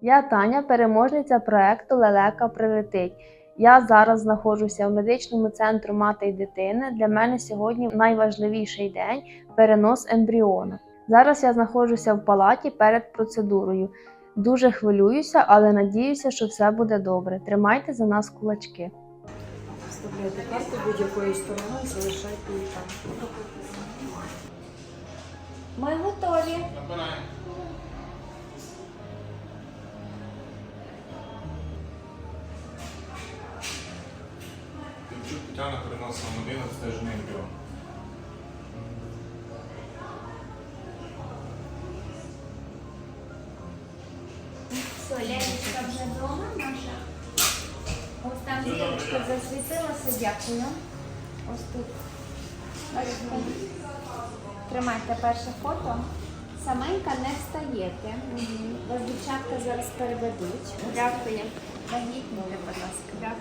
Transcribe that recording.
Я Таня, переможниця проекту Лелека прилетить. Я зараз знаходжуся в медичному центрі мати і дитини. Для мене сьогодні найважливіший день перенос ембріона. Зараз я знаходжуся в палаті перед процедурою. Дуже хвилююся, але надіюся, що все буде добре. Тримайте за нас кулачки. Вставляйте карту будь-якою стороною, залишайте її там. Ми готові. Тетяна переносила стежний ембріон. Все, лялечка вже вдома наша. Ось там зірочка засвітилася, дякую. Ось тут. Бачите? Тримайте перше фото. Саменька не встаєте. Вас дівчатка зараз переведуть. Дякую. Вагітніте, будь ласка.